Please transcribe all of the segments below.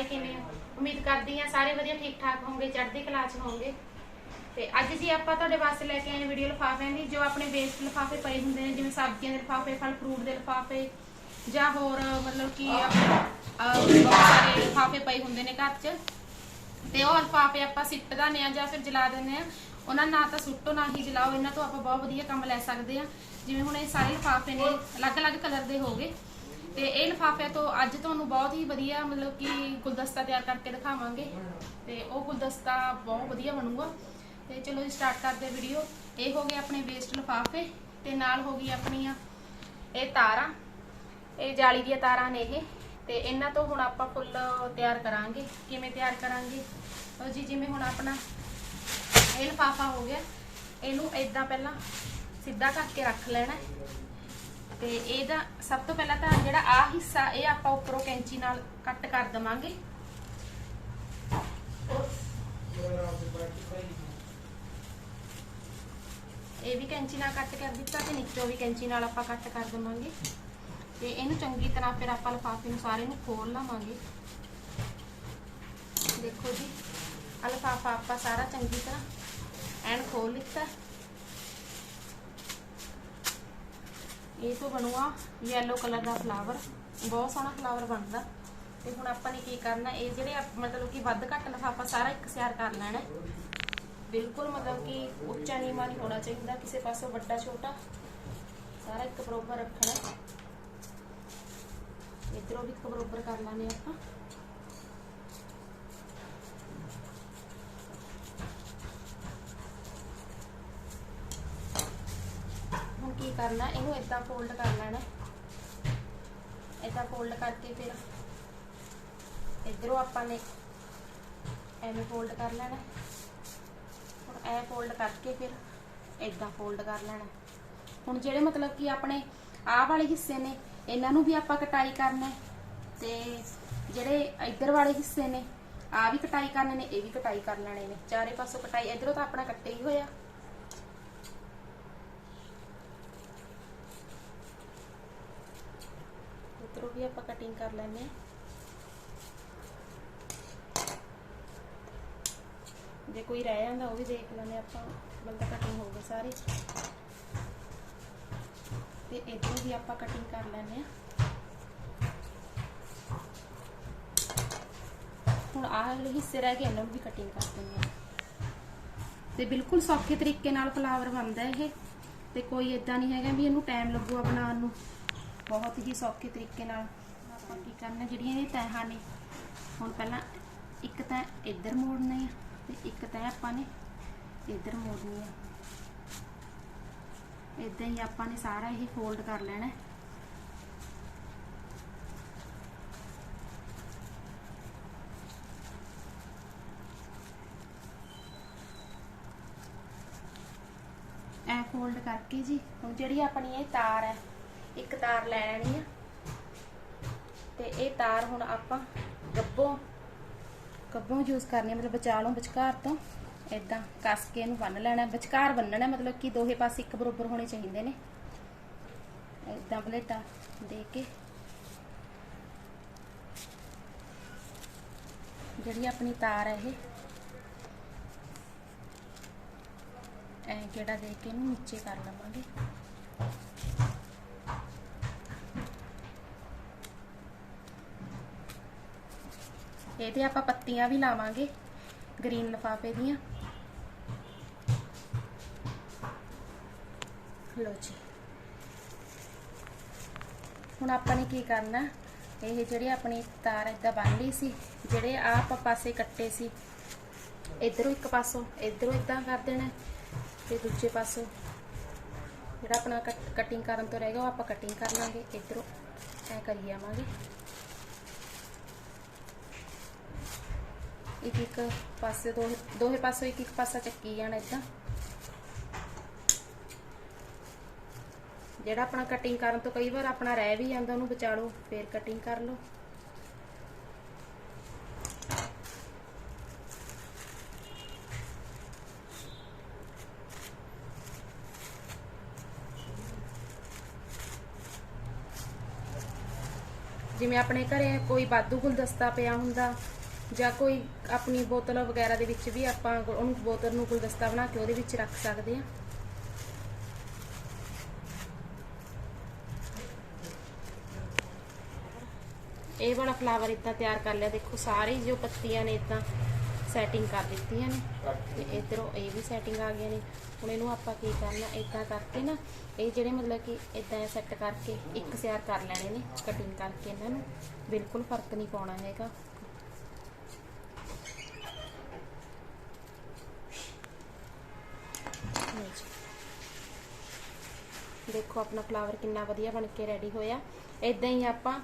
ਸਾਰੇ ਕਿਵੇਂ ਹੋ ਉਮੀਦ ਕਰਦੀ ਹਾਂ ਸਾਰੇ ਵਧੀਆ ਠੀਕ ਠਾਕ ਹੋਵੋਗੇ ਚੜ੍ਹਦੀ ਕਲਾ 'ਚ ਹੋਵੋਗੇ ਤੇ ਅੱਜ ਜੀ ਆਪਾਂ ਤੁਹਾਡੇ ਵਾਸਤੇ ਲੈ ਕੇ ਆਏ ਵੀਡੀਓ ਲਿਫਾਫਿਆਂ ਦੀ ਜੋ ਆਪਣੇ ਵੇਸਟ ਲਿਫਾਫੇ ਪਏ ਹੁੰਦੇ ਨੇ, ਜਿਵੇਂ ਸਬਜ਼ੀਆਂ ਦੇ ਲਿਫਾਫੇ, ਫਲ ਫਰੂਟ ਦੇ ਲਿਫਾਫੇ, ਜਾਂ ਹੋਰ ਮਤਲਬ ਕਿ ਆਪਣੇ ਬਹੁਤ ਸਾਰੇ ਲਿਫਾਫੇ ਪਏ ਹੁੰਦੇ ਨੇ ਘਰ 'ਚ। ਤੇ ਉਹ ਲਿਫਾਫੇ ਆਪਾਂ ਸਿੱਟ ਦਿੰਦੇ ਆ ਜਾਂ ਫਿਰ ਜਲਾ ਦਿੰਦੇ ਆ ਉਹਨਾਂ ਨਾ ਤਾਂ ਸੁੱਟੋ, ਨਾ ਹੀ ਜਲਾਓ। ਇਹਨਾਂ ਤੋਂ ਆਪਾਂ ਬਹੁਤ ਵਧੀਆ ਕੰਮ ਲੈ ਸਕਦੇ ਆ ਜਿਵੇਂ ਹੁਣ ਇਹ ਸਾਰੇ ਲਿਫਾਫੇ ਨੇ, ਅਲੱਗ-ਅਲੱਗ ਕਲਰ ਦੇ ਹੋਗੇ ਤੇ ਇਹ ਲਿਫਾਫਿਆਂ ਤੋਂ ਅੱਜ ਤੁਹਾਨੂੰ ਬਹੁਤ ਹੀ ਵਧੀਆ ਮਤਲਬ ਕਿ ਗੁਲਦਸਤਾ ਤਿਆਰ ਕਰਕੇ ਦਿਖਾਵਾਂਗੇ। ਤੇ ਉਹ ਗੁਲਦਸਤਾ ਬਹੁਤ ਵਧੀਆ ਬਣੂਗਾ। ਤੇ ਚਲੋ ਜੀ ਸਟਾਰਟ ਕਰਦੇ ਵੀਡੀਓ ਇਹ ਹੋ ਗਏ ਆਪਣੇ ਵੇਸਟ ਲਿਫਾਫੇ ਤੇ ਨਾਲ ਹੋ ਗਈ ਆਪਣੀਆਂ ਇਹ ਤਾਰਾਂ। ਇਹ ਜਾਲੀ ਦੀਆਂ ਤਾਰਾਂ ਨੇ ਇਹ। ਤੇ ਇਹਨਾਂ ਤੋਂ ਹੁਣ ਆਪਾਂ ਫੁੱਲ ਤਿਆਰ ਕਰਾਂਗੇ। ਕਿਵੇਂ ਤਿਆਰ ਕਰਾਂਗੇ? ਲਓ ਜੀ, ਜਿਵੇਂ ਹੁਣ ਆਪਣਾ ਇਹ ਲਿਫਾਫਾ ਹੋ ਗਿਆ। ਇਹਨੂੰ ਇਦਾਂ ਪਹਿਲਾਂ ਸਿੱਧਾ ਕਰਕੇ ਰੱਖ ਲੈਣਾ। ਤੇ ਇਹਦਾ ਸਭ ਤੋਂ ਪਹਿਲਾਂ ਤਾਂ ਜਿਹੜਾ ਆ ਹਿੱਸਾ, ਇਹ ਆਪਾਂ ਉੱਪਰੋਂ ਕੈਂਚੀ ਨਾਲ ਕੱਟ ਕਰ ਦਵਾਂਗੇ। ਇਹ ਵੀ ਕੈਂਚੀ ਨਾਲ ਕੱਟ ਕਰ ਦਿੱਤਾ ਤੇ ਨੀਚੋਂ ਵੀ ਕੈਂਚੀ ਨਾਲ ਆਪਾਂ ਕੱਟ ਕਰ ਦਵਾਂਗੇ। ਤੇ ਇਹਨੂੰ ਚੰਗੀ ਤਰ੍ਹਾਂ ਫਿਰ ਆਪਾਂ ਲਫ਼ਾਫ਼ੇ ਨੂੰ ਸਾਰੇ ਨੂੰ ਖੋਲ ਲਵਾਂਗੇ। ਦੇਖੋ ਜੀ ਲਫ਼ਾਫਾ ਆਪਾਂ ਸਾਰਾ ਚੰਗੀ ਤਰ੍ਹਾਂ ਐਨ ਖੋਲ ਲਿੱਤਾ। ਇਹ ਤੋਂ ਬਣੂਆ ਯੈਲੋ ਕਲਰ ਦਾ ਫਲਾਵਰ ਬਹੁਤ ਸੋਹਣਾ ਫਲਾਵਰ ਬਣਦਾ। ਤੇ ਹੁਣ ਆਪਾਂ ਨੇ ਕੀ ਕਰਨਾ, ਇਹ ਜਿਹੜੇ ਮਤਲਬ ਕਿ ਵੱਧ ਘੱਟ ਲਿਫਾਫਾ ਸਾਰਾ ਇੱਕ ਸਿਆਰ ਕਰ ਲੈਣਾ। ਬਿਲਕੁਲ ਮਤਲਬ ਕਿ ਉੱਚਾ ਨੀਵਾਂ ਨਹੀਂ ਹੋਣਾ ਚਾਹੀਦਾ, ਕਿਸੇ ਪਾਸੋਂ ਵੱਡਾ ਛੋਟਾ। ਸਾਰਾ ਇੱਕ ਬਰੋਬਰ ਰੱਖਣਾ। ਹੈ। ਇੱਧਰੋਂ ਵੀ ਇੱਕ ਬਰੋਬਰ ਕਰ ਲਾਂਗੇ ਆਪਾਂ ਹੁਣ ਕੀ ਕਰਨਾ, ਇਹਨੂੰ ਇਦਾਂ ਫੋਲਡ ਕਰ ਲੈਣਾ ਇਦਾਂ ਫੋਲਡ ਕਰਕੇ ਫਿਰ ਇਧਰੋਂ ਆਪਾਂ ਨੇ ਐਵੇਂ ਫੋਲਡ ਕਰ ਲੈਣਾ। ਹੁਣ ਐ ਫੋਲਡ ਕਰਕੇ ਫਿਰ ਇਦਾਂ ਫੋਲਡ ਕਰ ਲੈਣਾ। ਹੁਣ ਜਿਹੜੇ ਮਤਲਬ ਕਿ ਆਪਣੇ ਆਹ ਵਾਲੇ ਹਿੱਸੇ ਨੇ, ਇਹਨਾਂ ਨੂੰ ਵੀ ਆਪਾਂ ਕਟਾਈ ਕਰਨਾ ਤੇ ਜਿਹੜੇ ਇੱਧਰ ਵਾਲੇ ਹਿੱਸੇ ਨੇ ਆ ਵੀ ਕਟਾਈ ਕਰਨੇ ਨੇ, ਇਹ ਵੀ ਕਟਾਈ ਕਰ ਲੈਣੇ ਨੇ। ਚਾਰੇ ਪਾਸੋਂ ਕਟਾਈ, ਇਧਰੋਂ ਤਾਂ ਆਪਣਾ ਕੱਟੇ ਹੀ ਹੋਇਆ ਇੱਧਰੋਂ ਵੀ ਆਪਾਂ ਕਟਿੰਗ ਕਰ ਲੈਣੇ ਜੇ ਕੋਈ ਰਹਿ ਜਾਂਦਾ, ਉਹ ਵੀ ਦੇਖ ਲੈਣੇ ਆਪਾਂ। ਬੰਦਾ ਕਟਿੰਗ ਹੋਊਗਾ ਸਾਰੇ। ਤੇ ਇੱਧਰੋਂ ਵੀ ਆਪਾਂ ਕਟਿੰਗ ਕਰ ਲੈਣੇ ਹੁਣ ਆਹ ਹਿੱਸੇ ਰਹਿ ਗਏ, ਇਹਨਾਂ ਨੂੰ ਵੀ ਕਟਿੰਗ ਕਰ ਦਿੰਦੇ ਆ ਤੇ ਬਿਲਕੁਲ ਸੌਖੇ ਤਰੀਕੇ ਨਾਲ ਫਲਾਵਰ ਬਣਦਾ ਇਹ। ਤੇ ਕੋਈ ਇਦਾਂ ਨਹੀਂ ਹੈਗਾ ਵੀ ਇਹਨੂੰ ਟਾਈਮ ਲੱਗੂਗਾ ਬਣਾਉਣ ਨੂੰ। ਬਹੁਤ ਹੀ ਸੌਖੇ ਤਰੀਕੇ ਨਾਲ ਆਪਾਂ ਕੀ ਕਰਨਾ, ਜਿਹੜੀਆਂ ਇਹ ਤੈਹਾਂ ਨੇ, ਹੁਣ ਪਹਿਲਾਂ ਇੱਕ ਤਾਂ ਇੱਧਰ ਮੋੜਨੀ ਆ ਤੇ ਇੱਕ ਤੈਂ ਆਪਾਂ ਨੇ ਇੱਧਰ ਮੋੜਨੀ ਆ। ਇਦਾਂ ਹੀ ਆਪਾਂ ਨੇ ਸਾਰਾ ਇਹ ਫੋਲਡ ਕਰ ਲੈਣਾ। ਐ ਫੋਲਡ ਕਰਕੇ ਜੀ, ਹੁਣ ਜਿਹੜੀ ਆਪਣੀ ਇਹ ਤਾਰ ਹੈ ਇੱਕ ਤਾਰ ਲੈ ਲੈਣੀ ਆ। ਤੇ ਇਹ ਤਾਰ ਹੁਣ ਆਪਾਂ ਗੱਬੋਂ ਗੱਬੋਂ ਯੂਜ਼ ਕਰਨੀ ਆ, ਮਤਲਬ ਵਿਚਾਲੋਂ ਵਿਚਕਾਰ ਤੋਂ। ਇਦਾਂ ਕੱਸ ਕੇ ਇਹਨੂੰ ਬੰਨ ਲੈਣਾ ਵਿਚਕਾਰ ਬੰਨਣਾ ਮਤਲਬ ਕਿ ਦੋਹੇ ਪਾਸੇ ਇੱਕ ਬਰੋਬਰ ਹੋਣੇ ਚਾਹੀਦੇ ਨੇ। ਇਦਾਂ ਬਲੇਟਾ ਦੇ ਕੇ। ਜਿਹੜੀ ਆਪਣੀ ਤਾਰ ਹੈ ਇਹ ਐ ਕਿਹੜਾ ਦੇ ਕੇ ਇਹਨੂੰ ਨੀਚੇ ਕਰ ਲਵਾਂਗੇ। ਇਹਦੇ ਆਪਾਂ ਪੱਤੀਆਂ ਵੀ ਲਾਵਾਂਗੇ ਗ੍ਰੀਨ ਲਫਾਫੇ ਦੀਆਂ। ਲੋ ਜੀ। ਹੁਣ ਆਪਾਂ ਨੇ ਕੀ ਕਰਨਾ, ਇਹ ਜਿਹੜੀ ਆਪਣੀ ਤਾਰ ਏਦਾਂ ਬੰਨ ਲਈ ਸੀ, ਜਿਹੜੇ ਆਪ ਪਾਸੇ ਕੱਟੇ ਸੀ, ਇਧਰੋਂ ਇੱਕ ਪਾਸੋਂ, ਇਧਰੋਂ ਇਦਾਂ ਕਰ ਦੇਣਾ, ਤੇ ਦੂਜੇ ਪਾਸੋਂ। ਜਿਹੜਾ ਆਪਣਾ ਕਟਿੰਗ ਕਰਨ ਤੋਂ ਰਹਿ ਗਿਆ, ਉਹ ਆਪਾਂ ਕਟਿੰਗ ਕਰ ਲਾਂਗੇ, ਇਧਰੋਂ ਐ ਕਰੀ ਆਵਾਂਗੇ। ਇੱਕ ਇੱਕ ਪਾਸੇ, ਦੋ, ਦੋਹੇ ਪਾਸੇ ਇੱਕ ਇੱਕ ਪਾਸਾ ਚੱਕੀ ਜਾਣਾ ਇਦਾਂ। ਜਿਹੜਾ ਆਪਣਾ ਕਟਿੰਗ ਕਰਨ ਤੋਂ ਕਈ ਵਾਰ ਆਪਣਾ ਰਹਿ ਵੀ ਜਾਂਦਾ, ਉਹਨੂੰ ਬਚਾ ਲਓ ਫੇਰ ਕਟਿੰਗ ਕਰ ਲਓ। ਜਿਵੇਂ ਆਪਣੇ ਘਰੇ ਕੋਈ ਵਾਧੂ ਗੁਲਦਸਤਾ ਪਿਆ ਹੁੰਦਾ ਜਾਂ ਕੋਈ ਆਪਣੀ ਬੋਤਲ ਵਗੈਰਾ ਦੇ ਵਿੱਚ ਵੀ ਆਪਾਂ ਉਹਨੂੰ ਬੋਤਲ ਨੂੰ ਗੁਲਦਸਤਾ ਬਣਾ ਕੇ ਉਹਦੇ ਵਿੱਚ ਰੱਖ ਸਕਦੇ ਆ ਇਹ ਵਾਲਾ ਫਲਾਵਰ ਇਦਾਂ ਤਿਆਰ ਕਰ ਲਿਆ। ਦੇਖੋ, ਸਾਰੇ ਜੋ ਪੱਤੀਆਂ ਨੇ ਇਦਾਂ ਸੈਟਿੰਗ ਕਰ ਦਿੱਤੀਆਂ ਨੇ। ਤੇ ਇਧਰੋਂ ਇਹ ਵੀ ਸੈਟਿੰਗ ਆ ਗਈਆਂ ਨੇ। ਹੁਣ ਇਹਨੂੰ ਆਪਾਂ ਕੀ ਕਰਨਾ ਇਦਾਂ ਕਰਕੇ ਨਾ, ਇਹ ਜਿਹੜੇ ਮਤਲਬ ਕਿ ਇਦਾਂ ਸੈੱਟ ਕਰਕੇ ਇੱਕ ਸਿਆਰ ਕਰ ਲੈਣੇ ਨੇ ਕਟਿੰਗ ਕਰਕੇ ਇਹਨਾਂ ਨੂੰ। ਬਿਲਕੁਲ ਫ਼ਰਕ ਨਹੀਂ ਪਾਉਣਾ ਹੈਗਾ। ਦੇਖੋ ਆਪਣਾ ਫਲਾਵਰ ਕਿੰਨਾ ਵਧੀਆ ਬਣ ਕੇ ਰੈਡੀ ਹੋਇਆ। ਇਦਾਂ ਹੀ ਆਪਾਂ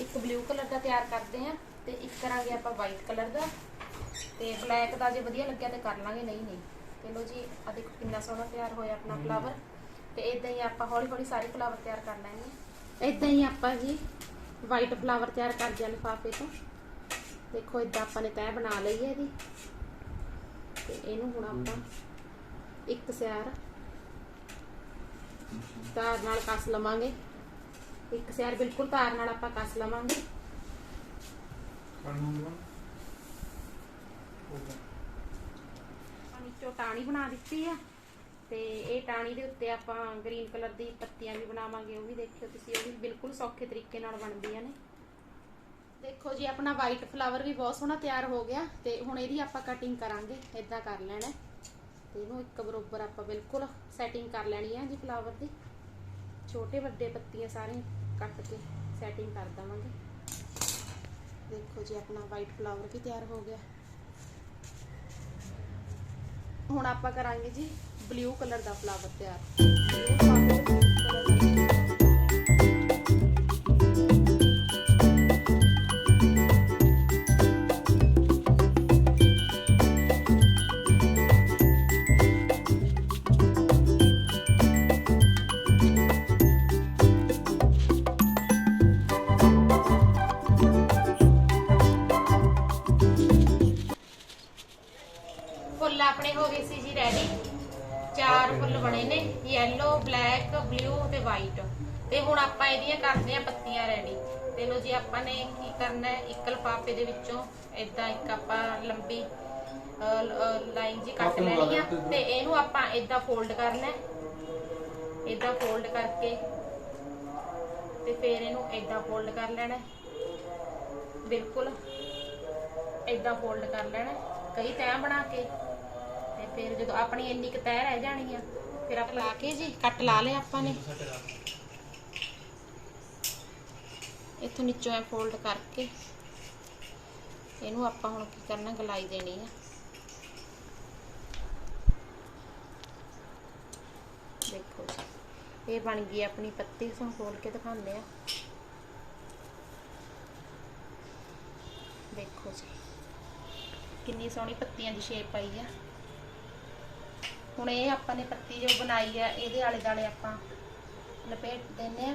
ਇੱਕ ਬਲੂ ਕਲਰ ਦਾ ਤਿਆਰ ਕਰਦੇ ਆ ਤੇ ਇੱਕ ਕਰਾਂਗੇ ਆਪਾਂ ਵਾਈਟ ਕਲਰ ਦਾ। ਤੇ ਬਲੈਕ ਦਾ ਜੇ ਵਧੀਆ ਲੱਗਿਆ ਤੇ ਕਰ ਲਾਂਗੇ ਨਹੀਂ ਨਹੀਂ। ਤੇ ਲੋ ਜੀ ਆ ਦੇਖੋ ਕਿੰਨਾ ਸੋਹਣਾ ਤਿਆਰ ਹੋਇਆ ਆਪਣਾ ਫਲਾਵਰ ਤੇ ਇਦਾਂ ਹੀ ਆਪਾਂ ਹੌਲੀ ਹੌਲੀ ਸਾਰੇ ਫਲਾਵਰ ਤਿਆਰ ਕਰ ਲੈਣੇ ਇਦਾਂ ਹੀ ਆਪਾਂ ਜੀ ਵਾਈਟ ਫਲਾਵਰ ਤਿਆਰ ਕਰਦੇ ਆ ਲਿਫਾਫੇ ਤੋਂ। ਦੇਖੋ ਇਦਾਂ ਆਪਾਂ ਨੇ ਤੈਅ ਬਣਾ ਲਈ ਹੈ ਇਹਦੀ। ਤੇ ਇਹਨੂੰ ਹੁਣ ਆਪਾਂ ਇੱਕ ਸਿਆਰ ਤਾਰ ਨਾਲ ਕੱਸ ਲਵਾਂਗੇ। ਇੱਕ ਸਿਆਰ ਬਿਲਕੁਲ ਤਾਰ ਨਾਲ ਆਪਾਂ ਕੱਸ ਲਵਾਂਗੇ। ਨੀਚੋਂ ਟਾਣੀ ਬਣਾ ਦਿੱਤੀ ਆ। ਤੇ ਇਹ ਟਾਣੀ ਦੇ ਉੱਤੇ ਆਪਾਂ ਗ੍ਰੀਨ ਕਲਰ ਦੀ ਪੱਤੀਆਂ ਵੀ ਬਣਾਵਾਂਗੇ ਉਹ ਵੀ ਦੇਖਿਓ ਤੁਸੀਂ ਉਹ ਵੀ ਬਿਲਕੁਲ ਸੌਖੇ ਤਰੀਕੇ ਨਾਲ ਬਣਦੀਆਂ ਨੇ। ਦੇਖੋ ਜੀ ਆਪਣਾ ਵਾਈਟ ਫਲਾਵਰ ਵੀ ਬਹੁਤ ਸੋਹਣਾ ਤਿਆਰ ਹੋ ਗਿਆ ਤੇ ਹੁਣ ਇਹਦੀ ਆਪਾਂ ਕਟਿੰਗ ਕਰਾਂਗੇ ਇਦਾਂ ਕਰ ਲੈਣਾ। ਤੇ ਇਹਨੂੰ ਇੱਕ ਬਰੋਬਰ ਆਪਾਂ ਬਿਲਕੁਲ ਸੈਟਿੰਗ ਕਰ ਲੈਣੀ ਹੈ ਜੀ ਫਲਾਵਰ ਦੀ। ਛੋਟੇ ਵੱਡੇ ਪੱਤੀਆਂ ਸਾਰੇ ਕੱਟ ਕੇ ਸੈਟਿੰਗ ਕਰ ਦਵਾਂਗੇ। ਦੇਖੋ ਜੀ, ਆਪਣਾ ਵਾਈਟ ਫਲਾਵਰ ਵੀ ਤਿਆਰ ਹੋ ਗਿਆ। ਹੁਣ ਆਪਾਂ ਕਰਾਂਗੇ ਜੀ ਬਲੂ ਕਲਰ ਦਾ ਫਲਾਵਰ ਤਿਆਰ। Blue flower ਫੁੱਲ ਆਪਣੇ ਹੋ ਗਏ ਸੀ ਜੀ ਰੈਡੀ ਚਾਰ ਫੁੱਲ ਬਣੇ ਨੇ ਯੈਲੋ ਬਲੈਕ ਬਲੂ ਤੇ ਵਾਈਟ ਤੇ ਹੁਣ ਆਪਾਂ ਇਹਦੀਆਂ ਕਰਦੇ ਆ ਪੱਤੀਆਂ ਰੈਡੀ ਤੇ ਲੋ ਜੀ ਆਪਾਂ ਨੇ ਕੀ ਕਰਨਾ ਹੈ ਇੱਕ ਲਫਾਫੇ ਦੇ ਵਿੱਚੋਂ ਇਦਾਂ ਇੱਕ ਆਪਾਂ ਲੰਬੀ ਲਾਈਨ ਜੀ ਕੱਟ ਲੈਣੀ ਆ। ਤੇ ਇਹਨੂੰ। ਆਪਾਂ ਇਦਾਂ ਫੋਲਡ ਕਰਨਾ ਹੈ। ਇਦਾਂ ਫੋਲਡ ਕਰਕੇ ਤੇ ਫਿਰ ਇਹਨੂੰ ਇਦਾਂ ਫੋਲਡ ਕਰ ਲੈਣਾ। ਬਿਲਕੁਲ ਇਦਾਂ ਫੋਲਡ ਕਰ ਲੈਣਾ। ਕਈ ਤੈਅ ਬਣਾ ਕੇ। ਤੇ ਫਿਰ ਜਦੋਂ ਆਪਣੀ ਇੰਨੀ ਕੁ ਤੈਅ ਰਹਿ ਜਾਣੀ ਆ, ਫਿਰ ਆਪਾਂ ਲਾ ਕੇ ਜੀ, ਕੱਟ ਲਾ ਲਿਆ ਆਪਾਂ ਨੇ। ਇੱਥੋਂ ਨੀਚੋਂ ਐ ਫੋਲਡ ਕਰਕੇ, ਇਹਨੂੰ ਆਪਾਂ ਹੁਣ ਕੀ ਕਰਨਾ, ਗਲਾਈ ਦੇਣੀ ਆ। ਦੇਖੋ ਜੀ, ਇਹ ਬਣ ਗਈ ਆਪਣੀ ਪੱਤੀ ਤੋਂ ਖੋਲ ਕੇ ਦਿਖਾਉਂਦੇ ਆ। ਦੇਖੋ ਜੀ, ਕਿੰਨੀ ਸੋਹਣੀ ਪੱਤੀਆਂ ਦੀ ਸ਼ੇਪ ਆਈ ਆ। ਹੁਣ ਇਹ ਆਪਾਂ ਨੇ ਪੱਤੀ ਜੋ ਬਣਾਈ ਹੈ ਇਹਦੇ ਆਲੇ ਦਾਲੇ ਆਪਾਂ ਲਪੇਟ ਦਿੰਨੇ ਆ।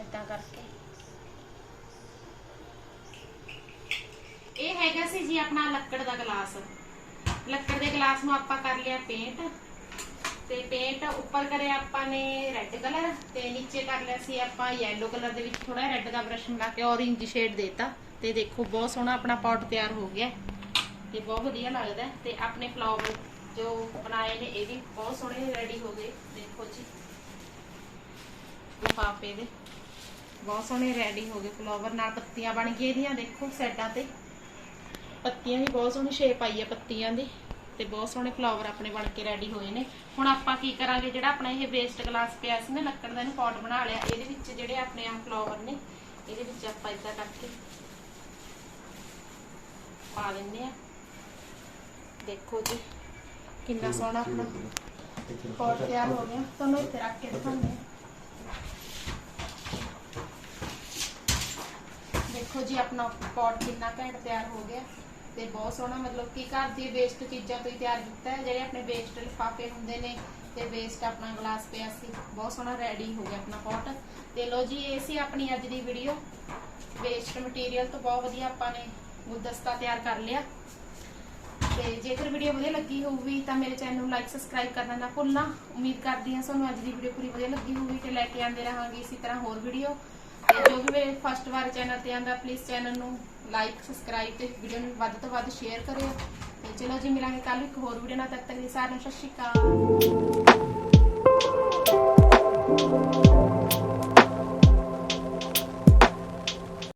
ਏਦਾਂ ਕਰਕੇ। ਇਹ ਹੈਗਾ ਸੀ ਜੀ ਆਪਣਾ ਲੱਕੜ ਦਾ ਗਲਾਸ। ਲੱਕੜ ਦੇ ਗਲਾਸ ਨੂੰ ਆਪਾਂ ਕਰ ਲਿਆ ਪੇਂਟ। ਤੇ ਪੇਂਟ ਉੱਪਰ ਕਰਿਆ ਆਪਾਂ ਨੇ ਰੈੱਡ ਕਲਰ ਤੇ ਨੀਚੇ ਕਰ ਲਿਆ ਸੀ ਆਪਾਂ ਯੈਲੋ ਕਲਰ ਦੇ ਵਿੱਚ ਥੋੜਾ ਰੈੱਡ ਦਾ ਬ੍ਰਸ਼ ਮਿਲਾ ਕੇ ਔਰੇਂਜ ਸ਼ੇਡ ਦੇਤਾ। ਤੇ ਦੇਖੋ ਬਹੁਤ ਸੋਹਣਾ ਆਪਣਾ ਪੌਟ ਤਿਆਰ ਹੋ ਗਿਆ। ਤੇ ਬਹੁਤ ਵਧੀਆ ਲੱਗਦਾ ਤੇ ਆਪਣੇ ਫਲਾਵਰ ਜੋ ਬਣਾਏ ਨੇ, ਇਹ ਵੀ ਬਹੁਤ ਸੋਹਣੇ ਰੈਡੀ ਹੋ ਗਏ। ਦੇਖੋ ਜੀ। ਲਿਫਾਫੇ ਦੇ। ਬਹੁਤ ਸੋਹਣੇ ਰੈਡੀ ਹੋ ਗਏ। ਫਲਾਵਰ ਨਾਲ ਪੱਤੀਆਂ ਬਣ ਗਈਆਂ ਇਹਦੀਆਂ, ਦੇਖੋ ਸਾਈਡਾਂ ਤੇ। ਪੱਤੀਆਂ ਵੀ ਬਹੁਤ ਸੋਹਣੀ ਸ਼ੇਪ ਆਈ ਹੈ ਪੱਤੀਆਂ ਦੀ। ਤੇ ਬਹੁਤ ਸੋਹਣੇ ਫਲਾਵਰ ਆਪਣੇ ਬਣ ਕੇ ਰੈਡੀ ਹੋਏ ਨੇ। ਹੁਣ ਆਪਾਂ ਕੀ ਕਰਾਂਗੇ, ਜਿਹੜਾ ਆਪਣਾ ਇਹ ਵੇਸਟ ਗਲਾਸ ਪਿਆ ਸੀ ਨਾ, ਲੱਕੜ ਦਾ ਇਹਨੂੰ ਪੌਟ ਬਣਾ ਲਿਆ। ਇਹਦੇ ਵਿੱਚ ਜਿਹੜੇ ਆਪਣੇ ਆ ਫਲਾਵਰ ਨੇ, ਇਹਦੇ ਵਿੱਚ ਆਪਾਂ ਇਦਾਂ ਕਰਕੇ ਪਾ ਲੈਂਦੇ ਆ। ਦੇਖੋ ਜੀ। ਕਿੰਨਾ ਸੋਹਣਾ ਆਪਣਾ। ਪੌਟ ਤਿਆਰ ਹੋ ਗਿਆ ਤੁਹਾਨੂੰ ਇੱਥੇ ਰੱਖ ਕੇ ਦਿਖਾਉਂਦੇ ਦੇਖੋ ਜੀ ਆਪਣਾ ਪੌਟ ਕਿੰਨਾ ਘੈਂਟ ਤਿਆਰ ਹੋ ਗਿਆ। ਤੇ ਬਹੁਤ ਸੋਹਣਾ ਮਤਲਬ ਕਿ ਘਰ ਦੀ ਵੇਸਟ ਚੀਜ਼ਾਂ ਤੋਂ ਹੀ ਤਿਆਰ ਕੀਤਾ ਹੈ। ਜਿਹੜੇ ਆਪਣੇ ਵੇਸਟ ਲਿਫਾਫੇ ਹੁੰਦੇ ਨੇ ਤੇ ਵੇਸਟ ਆਪਣਾ ਗਲਾਸ ਪਿਆ ਸੀ ਬਹੁਤ ਸੋਹਣਾ ਰੈਡੀ ਹੋ ਗਿਆ ਆਪਣਾ ਪੌਟ। ਤੇ ਲੋ ਜੀ ਇਹ ਸੀ ਆਪਣੀ ਅੱਜ ਦੀ ਵੀਡੀਓ ਵੇਸਟ ਮਟੀਰੀਅਲ ਤੋਂ ਬਹੁਤ ਵਧੀਆ ਆਪਾਂ ਨੇ ਗੁਲਦਸਤਾ ਤਿਆਰ ਕਰ ਲਿਆ। ਤੇ ਜੇਕਰ ਵੀਡੀਓ ਵਧੀਆ ਲੱਗੀ ਹੋਵੇ ਤਾਂ ਮੇਰੇ ਚੈਨਲ ਨੂੰ ਲਾਈਕ ਸਬਸਕ੍ਰਾਈਬ ਕਰਨਾ ਨਾ ਭੁੱਲਣਾ। ਉਮੀਦ ਕਰਦੀ ਹਾਂ ਤੁਹਾਨੂੰ ਅੱਜ ਦੀ ਵੀਡੀਓ ਪੂਰੀ ਵਧੀਆ ਲੱਗੀ ਹੋਊਗੀ ਤੇ ਲੈ ਕੇ ਆਂਦੇ ਰਹਾਂਗੇ ਇਸੇ ਤਰ੍ਹਾਂ ਹੋਰ ਵੀਡੀਓ ਤੇ ਜੋ ਵੀ ਮੇਰੇ ਫਸਟ ਵਾਰ ਚੈਨਲ ਤੇ ਆਂਦਾ ਪਲੀਜ਼ ਚੈਨਲ ਨੂੰ ਲਾਈਕ ਸਬਸਕ੍ਰਾਈਬ ਤੇ ਵੀਡੀਓ ਨੂੰ ਵੱਧ ਤੋਂ ਵੱਧ ਸ਼ੇਅਰ ਕਰਿਓ। ਤੇ ਚਲੋ ਜੀ, ਮਿਲਾਂਗੇ ਕੱਲ ਇੱਕ ਹੋਰ ਵੀਡੀਓ ਨਾਲ ਤੱਕ ਤੱਕ ਸਾਰਿਆਂ ਨੂੰ ਸਤਿ ਸ਼੍ਰੀ ਅਕਾਲ।